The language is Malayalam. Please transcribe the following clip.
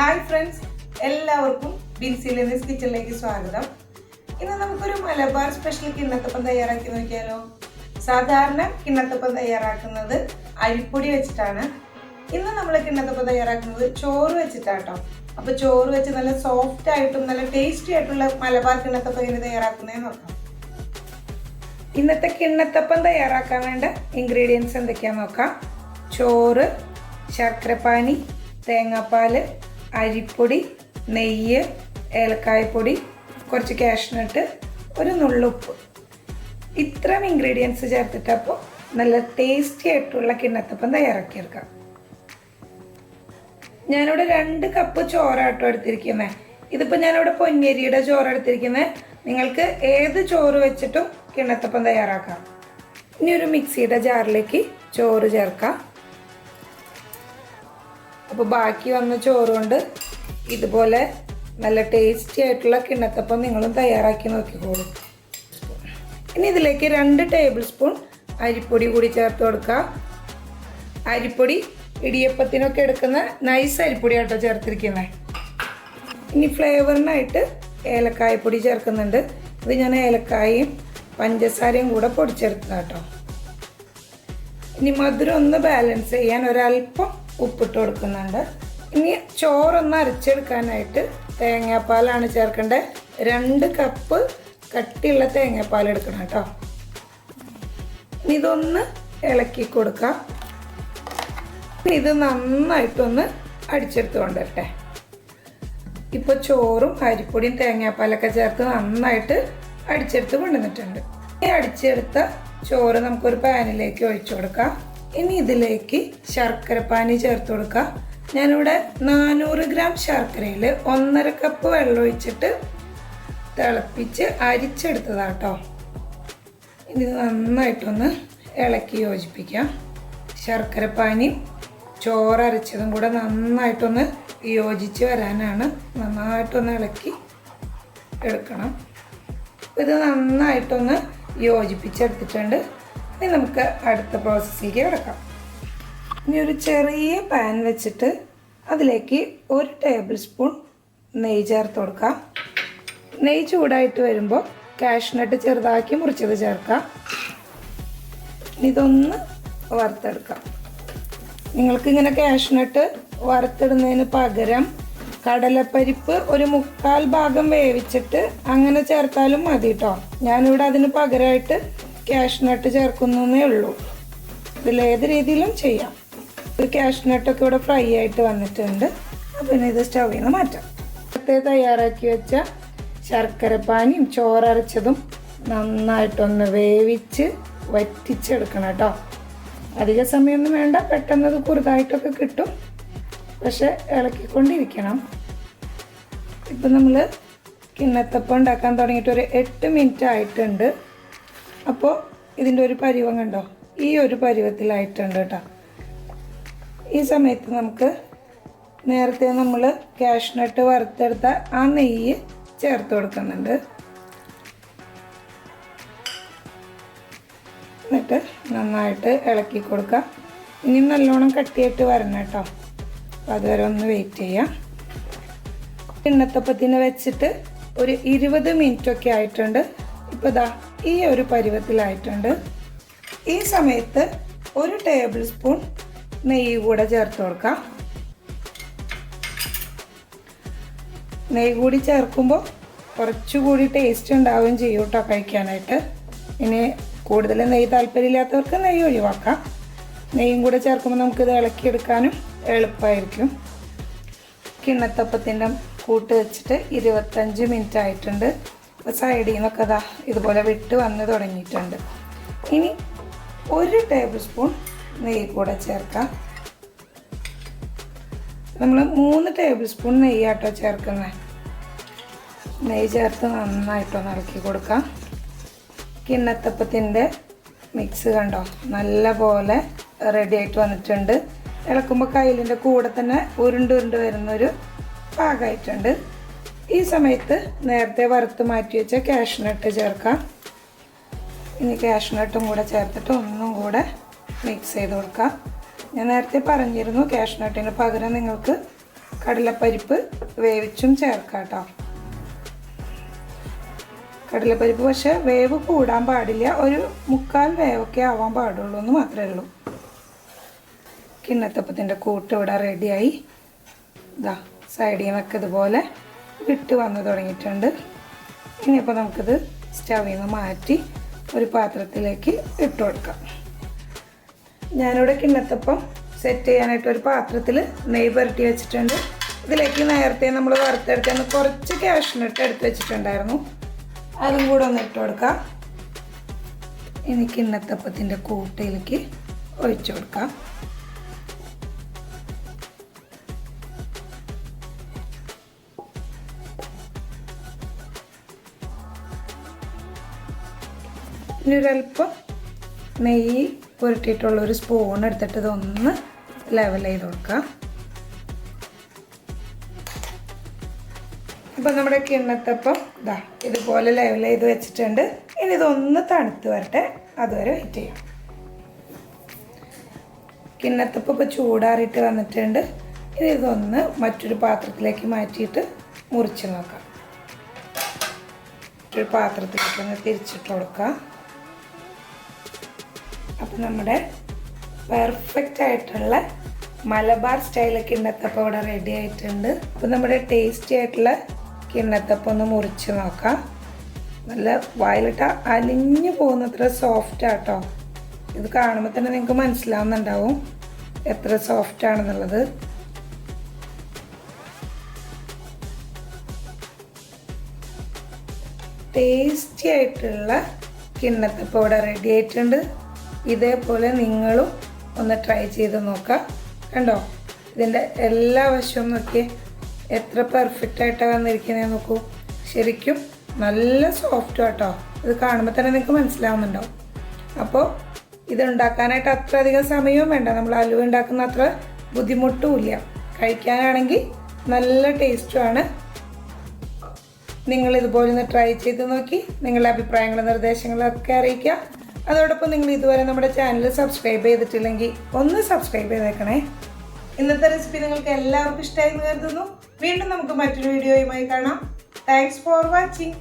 ഹായ് ഫ്രണ്ട്സ് എല്ലാവർക്കും ബിൻസി ലെനിസ് കിച്ചണിലേക്ക് സ്വാഗതം. ഇന്ന് നമുക്കൊരു മലബാർ സ്പെഷ്യൽ കിണ്ണത്തപ്പം തയ്യാറാക്കി നോക്കിയാലോ? സാധാരണ കിണ്ണത്തപ്പം തയ്യാറാക്കുന്നത് അരിപ്പൊടി വെച്ചിട്ടാണ്. ഇന്ന് നമ്മൾ കിണ്ണത്തപ്പം തയ്യാറാക്കുന്നത് ചോറ് വെച്ചിട്ടാട്ടോ. അപ്പോൾ ചോറ് വെച്ച് നല്ല സോഫ്റ്റ് ആയിട്ടും നല്ല ടേസ്റ്റി ആയിട്ടുള്ള മലബാർ കിണ്ണത്തപ്പം ഇനി തയ്യാറാക്കുന്നതെന്ന് നോക്കാം. ഇന്നത്തെ കിണ്ണത്തപ്പം തയ്യാറാക്കാൻ വേണ്ട ഇൻഗ്രീഡിയൻസ് എന്തൊക്കെയാണെന്ന് നോക്കാം. ചോറ് ശർക്കരപ്പാനി തേങ്ങാപ്പാൽ അരിപ്പൊടി നെയ്യ് ഏലക്കായപ്പൊടി കുറച്ച് കാഷ്നട്ട് ഒരു നുള്ളുപ്പ്. ഇത്രയും ഇൻഗ്രീഡിയൻസ് ചേർത്തിട്ടപ്പോൾ നല്ല ടേസ്റ്റി ആയിട്ടുള്ള കിണ്ണത്തപ്പം തയ്യാറാക്കിയെടുക്കാം. ഞാനിവിടെ രണ്ട് കപ്പ് ചോറാട്ടോ എടുത്തിരിക്കുന്നത് ഇതിപ്പോൾ ഞാനിവിടെ പൊന്നരിയുടെ ചോറ് എടുത്തിരിക്കുന്നത് നിങ്ങൾക്ക് ഏത് ചോറ് വെച്ചിട്ടും കിണ്ണത്തപ്പം തയ്യാറാക്കാം. ഇനി ഒരു മിക്സിയുടെ ജാറിലേക്ക് ചോറ് ചേർക്കാം. അപ്പോൾ ബാക്കി വന്ന ചോറ് കൊണ്ട് ഇതുപോലെ നല്ല ടേസ്റ്റി ആയിട്ടുള്ള കിണ്ണത്തപ്പം നിങ്ങളും തയ്യാറാക്കി നോക്കിക്കോളൂ. ഇനി ഇതിലേക്ക് രണ്ട് ടേബിൾ സ്പൂൺ അരിപ്പൊടി കൂടി ചേർത്ത് കൊടുക്കുക അരിപ്പൊടി ഇടിയപ്പത്തിനൊക്കെ എടുക്കുന്ന നൈസ് അരിപ്പൊടി ആട്ടോ ചേർത്തിരിക്കുന്നത് ഇനി ഫ്ലേവറിനായിട്ട് ഏലക്കായപ്പൊടി ചേർക്കുന്നുണ്ട്. ഇത് ഞാൻ ഏലക്കായയും പഞ്ചസാരയും കൂടെ പൊടിച്ചെടുത്തതാട്ടോ. ഇനി മധുരം ഒന്ന് ബാലൻസ് ചെയ്യാൻ ഒരല്പം ഉപ്പിട്ട് കൊടുക്കുന്നുണ്ട്. ഇനി ചോറൊന്ന് അരച്ചെടുക്കാനായിട്ട് തേങ്ങാപ്പാലാണ് ചേർക്കേണ്ടത് രണ്ട് കപ്പ് കട്ടിയുള്ള തേങ്ങാപ്പാൽ എടുക്കണം കേട്ടോ. ഇതൊന്ന് ഇളക്കി കൊടുക്കാം. ഇത് നന്നായിട്ടൊന്ന് അടിച്ചെടുത്ത് കൊണ്ടുവരട്ടെ. ഇപ്പോൾ ചോറും അരിപ്പൊടിയും തേങ്ങാപ്പാലൊക്കെ ചേർത്ത് നന്നായിട്ട് അടിച്ചെടുത്ത് കൊണ്ടുവന്നിട്ടുണ്ട്. ഈ അടിച്ചെടുത്ത ചോറ് നമുക്കൊരു പാനിലേക്ക് ഒഴിച്ചു കൊടുക്കാം. ഇനി ഇതിലേക്ക് ശർക്കരപ്പാനി ചേർത്ത് കൊടുക്കാം. ഞാനിവിടെ നാനൂറ് ഗ്രാം ശർക്കരയിൽ ഒന്നര കപ്പ് വെള്ളം ഒഴിച്ചിട്ട് തിളപ്പിച്ച് അരിച്ചെടുത്തതാട്ടോ. ഇനി നന്നായിട്ടൊന്ന് ഇളക്കി യോജിപ്പിക്കാം. ശർക്കരപ്പാനിയും ചോറരച്ചതും കൂടെ നന്നായിട്ടൊന്ന് യോജിച്ച് വരാനാണ്. നന്നായിട്ടൊന്ന് ഇളക്കി എടുക്കണം. ഇത് നന്നായിട്ടൊന്ന് യോജിപ്പിച്ചെടുത്തിട്ടുണ്ട്. ഇനി നമുക്ക് അടുത്ത പ്രോസസ്സിലേക്ക് കിടക്കാം. ഇനി ഒരു ചെറിയ പാൻ വെച്ചിട്ട് അതിലേക്ക് ഒരു ടേബിൾ സ്പൂൺ നെയ്യ് ചേർത്ത് കൊടുക്കാം. നെയ്യ് ചൂടായിട്ട് വരുമ്പോൾ കാഷ്നട്ട് ചെറുതാക്കി മുറിച്ചത് ചേർക്കാം. ഇതൊന്ന് വറുത്തെടുക്കാം. നിങ്ങൾക്ക് ഇങ്ങനെ കാഷ്നട്ട് വറുത്തിടുന്നതിന് പകരം കടലപ്പരിപ്പ് ഒരു മുക്കാൽ ഭാഗം വേവിച്ചിട്ട് അങ്ങനെ ചേർത്താലും മതി കേട്ടോ ഞാനിവിടെ അതിന് പകരമായിട്ട് കാഷ്നട്ട് ചേർക്കുന്നേ ഉള്ളൂ. ഇതിലേത് രീതിയിലും ചെയ്യാം. ഒരു ക്യാഷ്നട്ടൊക്കെ ഇവിടെ ഫ്രൈ ആയിട്ട് വന്നിട്ടുണ്ട്. അപ്പം ഇത് സ്റ്റൗവിൽ നിന്ന് മാറ്റാം. നേരത്തെ തയ്യാറാക്കി വെച്ച ശർക്കരപ്പാനിയും ചോറരച്ചതും നന്നായിട്ടൊന്ന് വേവിച്ച് വറ്റിച്ചെടുക്കണം കേട്ടോ അധിക സമയമൊന്നും വേണ്ട. പെട്ടെന്ന് അത് കുറുതായിട്ടൊക്കെ കിട്ടും. പക്ഷെ ഇളക്കിക്കൊണ്ടിരിക്കണം. ഇപ്പം നമ്മൾ കിണ്ണത്തപ്പം ഉണ്ടാക്കാൻ തുടങ്ങിയിട്ട് ഒരു എട്ട് മിനിറ്റ് ആയിട്ടുണ്ട്. അപ്പോൾ ഇതിന്റെ ഒരു പരിവം കണ്ടോ? ഈ ഒരു പരിവത്തിലായിട്ടുണ്ട് കേട്ടോ. ഈ സമയത്ത് നമുക്ക് നേരത്തെ നമ്മൾ കാഷ്നട്ട് വറുത്തെടുത്ത ആ നെയ്യ് ചേർത്ത് കൊടുക്കുന്നുണ്ട്. എന്നിട്ട് നന്നായിട്ട് ഇളക്കി കൊടുക്കാം. ഇനി നല്ലോണം കട്ടിയായിട്ട് വരണം കേട്ടോ. അപ്പോൾ അതുവരെ ഒന്ന് വെയിറ്റ് ചെയ്യാം. എണ്ണത്തപ്പത്തിന് വെച്ചിട്ട് ഒരു ഇരുപത് മിനിറ്റൊക്കെ ആയിട്ടുണ്ട്. ഇപ്പോൾ ദാ ഈ ഒരു പരുവത്തിലായിട്ടുണ്ട്. ഈ സമയത്ത് ഒരു ടേബിൾ സ്പൂൺ നെയ്യ് കൂടെ ചേർത്ത് കൊടുക്കാം. നെയ്യ് കൂടി ചേർക്കുമ്പോൾ കുറച്ചുകൂടി ടേസ്റ്റ് ഉണ്ടാവുകയും ചെയ്യും കേട്ടോ കഴിക്കാനായിട്ട്. ഇനി കൂടുതൽ നെയ്യ് താല്പര്യമില്ലാത്തവർക്ക് നെയ്യ് ഒഴിവാക്കാം. നെയ്യും കൂടെ ചേർക്കുമ്പോൾ നമുക്കിത് ഇളക്കിയെടുക്കാനും എളുപ്പമായിരിക്കും. കിണ്ണത്തപ്പത്തിന്റെ കൂട്ട് വെച്ചിട്ട് ഇരുപത്തഞ്ച് മിനിറ്റ് ആയിട്ടുണ്ട്. അപ്പോൾ സൈഡിൽ നിന്നൊക്കെ അതാ ഇതുപോലെ വിട്ട് വന്ന് തുടങ്ങിയിട്ടുണ്ട്. ഇനി ഒരു ടേബിൾ സ്പൂൺ നെയ്യ് കൂടെ ചേർക്കാം. നമ്മൾ മൂന്ന് ടേബിൾ സ്പൂൺ നെയ്യാട്ടോ ചേർക്കുന്നത് നെയ്യ് ചേർത്ത് നന്നായിട്ടൊന്ന് ഇളക്കി കൊടുക്കാം. കിണ്ണത്തപ്പത്തിന്റെ മിക്സ് കണ്ടോ? നല്ല പോലെ റെഡി ആയിട്ട് വന്നിട്ടുണ്ട്. ഇളക്കുമ്പോൾ കയ്യിലിന്റെ കൂടെ തന്നെ ഉരുണ്ട് ഉരുണ്ട് വരുന്നൊരു പാകമായിട്ടുണ്ട് ഈ സമയത്ത് നേരത്തെ വറുത്ത് മാറ്റി വെച്ച കാഷ്നട്ട് ചേർക്കാം. ഇനി കാഷ്നട്ടും കൂടെ ചേർത്തിട്ട് ഒന്നും കൂടെ മിക്സ് ചെയ്ത് കൊടുക്കാം. ഞാൻ നേരത്തെ പറഞ്ഞിരുന്നു കാഷ്നട്ടിന് പകരം നിങ്ങൾക്ക് കടലപ്പരിപ്പ് വേവിച്ചും ചേർക്കാം കേട്ടോ കടലപ്പരിപ്പ് പക്ഷേ വേവ് കൂടാൻ പാടില്ല. ഒരു മുക്കാൽ വേവൊക്കെ ആവാൻ പാടുള്ളൂ എന്ന് മാത്രമേ ഉള്ളൂ. കിണ്ണത്തപ്പത്തിന്റെ കൂട്ട് ഇവിടെ റെഡിയായി ഇതാ സൈഡിൽ നിന്നൊക്കെ ഇതുപോലെ വിട്ട് വന്ന് തുടങ്ങിയിട്ടുണ്ട്. ഇനിയിപ്പോൾ നമുക്കിത് സ്റ്റവിൽ നിന്ന് മാറ്റി ഒരു പാത്രത്തിലേക്ക് ഇട്ട് കൊടുക്കാം. ഞാനിവിടെ കിണ്ണത്തപ്പം സെറ്റ് ചെയ്യാനായിട്ട് ഒരു പാത്രത്തിൽ നെയ് പുരട്ടി വെച്ചിട്ടുണ്ട്. ഇതിലേക്ക് നേരത്തെ നമ്മൾ വറുത്തെടുക്കുന്ന കുറച്ച് ക്യാഷിനിട്ട് എടുത്ത് വെച്ചിട്ടുണ്ടായിരുന്നു. അതും കൂടെ ഒന്ന് ഇട്ട് കൊടുക്കാം. ഇനി കിണ്ണത്തപ്പത്തിന്റെ കൂട്ടയിലേക്ക് ഒഴിച്ചു കൊടുക്കാം. ഇനി ഒരല്പം നെയ്യ് പുരട്ടിയിട്ടുള്ള ഒരു സ്പൂൺ എടുത്തിട്ട് ഇതൊന്ന് ലെവൽ ചെയ്ത് കൊടുക്കാം. അപ്പം നമ്മുടെ കിണ്ണത്തപ്പം ഇതാ ഇതുപോലെ ലെവൽ ചെയ്ത് വെച്ചിട്ടുണ്ട്. ഇനി ഇതൊന്ന് തണുത്ത് വരട്ടെ. അതുവരെ വെയിറ്റ് ചെയ്യാം. കിണ്ണത്തപ്പം ഇപ്പോൾ ചൂടാറിയിട്ട് വന്നിട്ടുണ്ട്. ഇനി ഇതൊന്ന് മറ്റൊരു പാത്രത്തിലേക്ക് മാറ്റിയിട്ട് മുറിച്ച് നോക്കാം. മറ്റൊരു പാത്രത്തിലേക്ക് ഒന്ന് തിരിച്ചിട്ട് കൊടുക്കാം. നമ്മുടെ പെർഫെക്റ്റ് ആയിട്ടുള്ള മലബാർ സ്റ്റൈൽ കിണ്ണത്തപ്പം ഇവിടെ റെഡി ആയിട്ടുണ്ട്. അപ്പം നമ്മുടെ ടേസ്റ്റി ആയിട്ടുള്ള കിണ്ണത്തപ്പം ഒന്ന് മുറിച്ച് നോക്കാം. നല്ല വായിലിട്ട അലിഞ്ഞു പോകുന്നത്ര സോഫ്റ്റ് ആട്ടോ. ഇത് കാണുമ്പോൾ തന്നെ നിങ്ങൾക്ക് മനസ്സിലാവുന്നുണ്ടാവും എത്ര സോഫ്റ്റ് ആണെന്നുള്ളത്. ടേസ്റ്റി ആയിട്ടുള്ള കിണ്ണത്തപ്പം ഇവിടെ റെഡി ആയിട്ടുണ്ട്. ഇതേപോലെ നിങ്ങളും ഒന്ന് ട്രൈ ചെയ്ത് നോക്കാം. കണ്ടോ? ഇതിന്റെ എല്ലാ വശവും നോക്കി എത്ര പെർഫെക്റ്റ് ആയിട്ടാണ് വന്നിരിക്കുന്നത് നോക്കൂ. ശരിക്കും നല്ല സോഫ്റ്റ് ആട്ടോ ഇത് കാണുമ്പോൾ തന്നെ നിങ്ങൾക്ക് മനസ്സിലാവുന്നുണ്ടാവും. അപ്പോൾ ഇതുണ്ടാക്കാനായിട്ട് അത്ര അധികം സമയവും വേണ്ട. നമ്മൾ അലുവ ഉണ്ടാക്കുന്ന അത്ര ബുദ്ധിമുട്ടുമില്ല കഴിക്കാനാണെങ്കിൽ നല്ല ടേസ്റ്റുമാണ് നിങ്ങൾ ഇതുപോലെ ഒന്ന് ട്രൈ ചെയ്ത് നോക്കി. നിങ്ങളുടെ അഭിപ്രായങ്ങളും നിർദ്ദേശങ്ങളും ഒക്കെ അറിയിക്കുക. അതോടൊപ്പം നിങ്ങൾ ഇതുവരെ നമ്മുടെ ചാനൽ സബ്സ്ക്രൈബ് ചെയ്തിട്ടില്ലെങ്കിൽ ഒന്ന് സബ്സ്ക്രൈബ് ചെയ്തേക്കണേ. ഇന്നത്തെ റെസിപ്പി നിങ്ങൾക്ക് എല്ലാവർക്കും ഇഷ്ടമായി എന്ന് കരുതുന്നു. വീണ്ടും നമുക്ക് മറ്റൊരു വീഡിയോയുമായി കാണാം. Thanks for watching